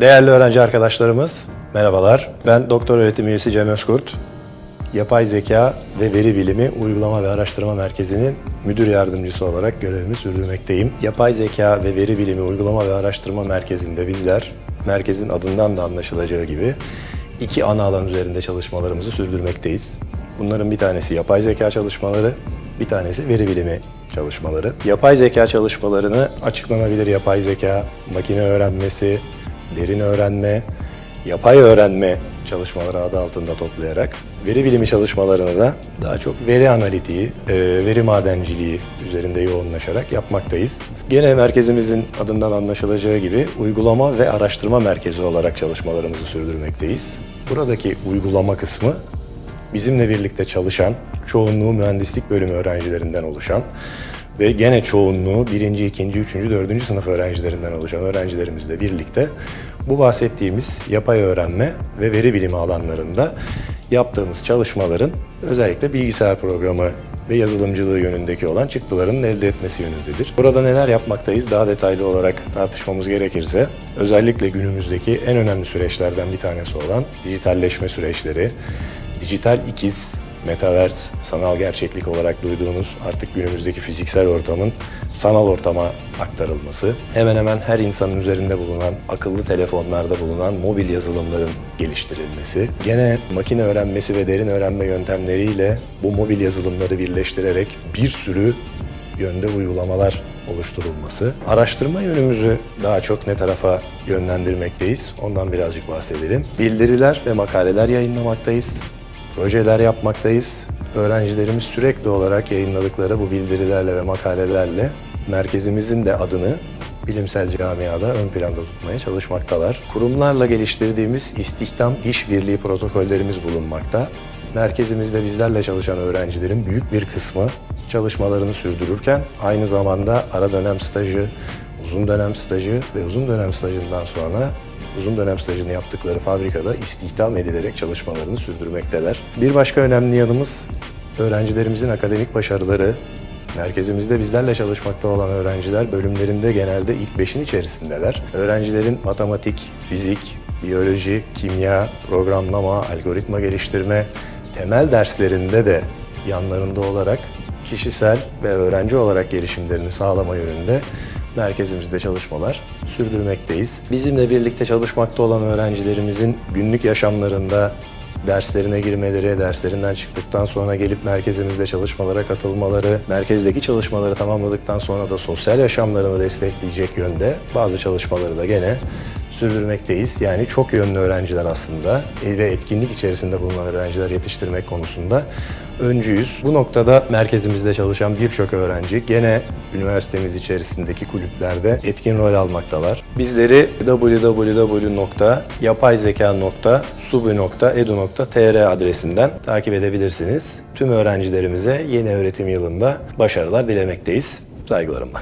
Değerli öğrenci arkadaşlarımız, merhabalar. Ben Doktor Öğretim Üyesi Cem Özkurt. Yapay Zeka ve Veri Bilimi Uygulama ve Araştırma Merkezi'nin müdür yardımcısı olarak görevimi sürdürmekteyim. Yapay Zeka ve Veri Bilimi Uygulama ve Araştırma Merkezi'nde bizler, merkezin adından da anlaşılacağı gibi iki ana alan üzerinde çalışmalarımızı sürdürmekteyiz. Bunların bir tanesi yapay zeka çalışmaları, bir tanesi veri bilimi çalışmaları. Yapay zeka çalışmalarını açıklanabilir yapay zeka, makine öğrenmesi, derin öğrenme, yapay öğrenme çalışmaları adı altında toplayarak veri bilimi çalışmalarını da daha çok veri analitiği, e, veri madenciliği üzerinde yoğunlaşarak yapmaktayız. Gene merkezimizin adından anlaşılacağı gibi uygulama ve araştırma merkezi olarak çalışmalarımızı sürdürmekteyiz. Buradaki uygulama kısmı bizimle birlikte çalışan, çoğunluğu mühendislik bölümü öğrencilerinden oluşan ve gene çoğunluğu birinci, ikinci, üçüncü, dördüncü sınıf öğrencilerinden oluşan öğrencilerimizle birlikte bu bahsettiğimiz yapay öğrenme ve veri bilimi alanlarında yaptığımız çalışmaların özellikle bilgisayar programı ve yazılımcılığı yönündeki olan çıktılarının elde etmesi yönündedir. Burada neler yapmaktayız daha detaylı olarak tartışmamız gerekirse özellikle günümüzdeki en önemli süreçlerden bir tanesi olan dijitalleşme süreçleri, dijital ikiz, metaverse, sanal gerçeklik olarak duyduğunuz artık günümüzdeki fiziksel ortamın sanal ortama aktarılması, hemen hemen her insanın üzerinde bulunan akıllı telefonlarda bulunan mobil yazılımların geliştirilmesi, gene makine öğrenmesi ve derin öğrenme yöntemleriyle bu mobil yazılımları birleştirerek bir sürü yönde uygulamalar oluşturulması. Araştırma yönümüzü daha çok ne tarafa yönlendirmekteyiz? Ondan birazcık bahsedelim. Bildiriler ve makaleler yayınlamaktayız. Projeler yapmaktayız. Öğrencilerimiz sürekli olarak yayınladıkları bu bildirilerle ve makalelerle merkezimizin de adını bilimsel camiada ön planda tutmaya çalışmaktalar. Kurumlarla geliştirdiğimiz istihdam işbirliği protokollerimiz bulunmakta. Merkezimizde bizlerle çalışan öğrencilerin büyük bir kısmı çalışmalarını sürdürürken aynı zamanda ara dönem stajı, uzun dönem stajı ve uzun dönem stajından sonra uzun dönem stajını yaptıkları fabrikada istihdam edilerek çalışmalarını sürdürmekteler. Bir başka önemli yanımız öğrencilerimizin akademik başarıları. Merkezimizde bizlerle çalışmakta olan öğrenciler bölümlerinde genelde ilk beşin içerisindeler. Öğrencilerin matematik, fizik, biyoloji, kimya, programlama, algoritma geliştirme, temel derslerinde de yanlarında olarak kişisel ve öğrenci olarak gelişimlerini sağlama yönünde merkezimizde çalışmalar sürdürmekteyiz. Bizimle birlikte çalışmakta olan öğrencilerimizin günlük yaşamlarında derslerine girmeleri, derslerinden çıktıktan sonra gelip merkezimizde çalışmalara katılmaları, merkezdeki çalışmaları tamamladıktan sonra da sosyal yaşamlarını destekleyecek yönde bazı çalışmaları da gene sürdürmekteyiz. Yani çok yönlü öğrenciler aslında ve etkinlik içerisinde bulunan öğrenciler yetiştirmek konusunda öncüyüz. Bu noktada merkezimizde çalışan birçok öğrenci gene üniversitemiz içerisindeki kulüplerde etkin rol almaktalar. Bizleri www.yapayzeka.subu.edu.tr adresinden takip edebilirsiniz. Tüm öğrencilerimize yeni öğretim yılında başarılar dilemekteyiz. Saygılarımla.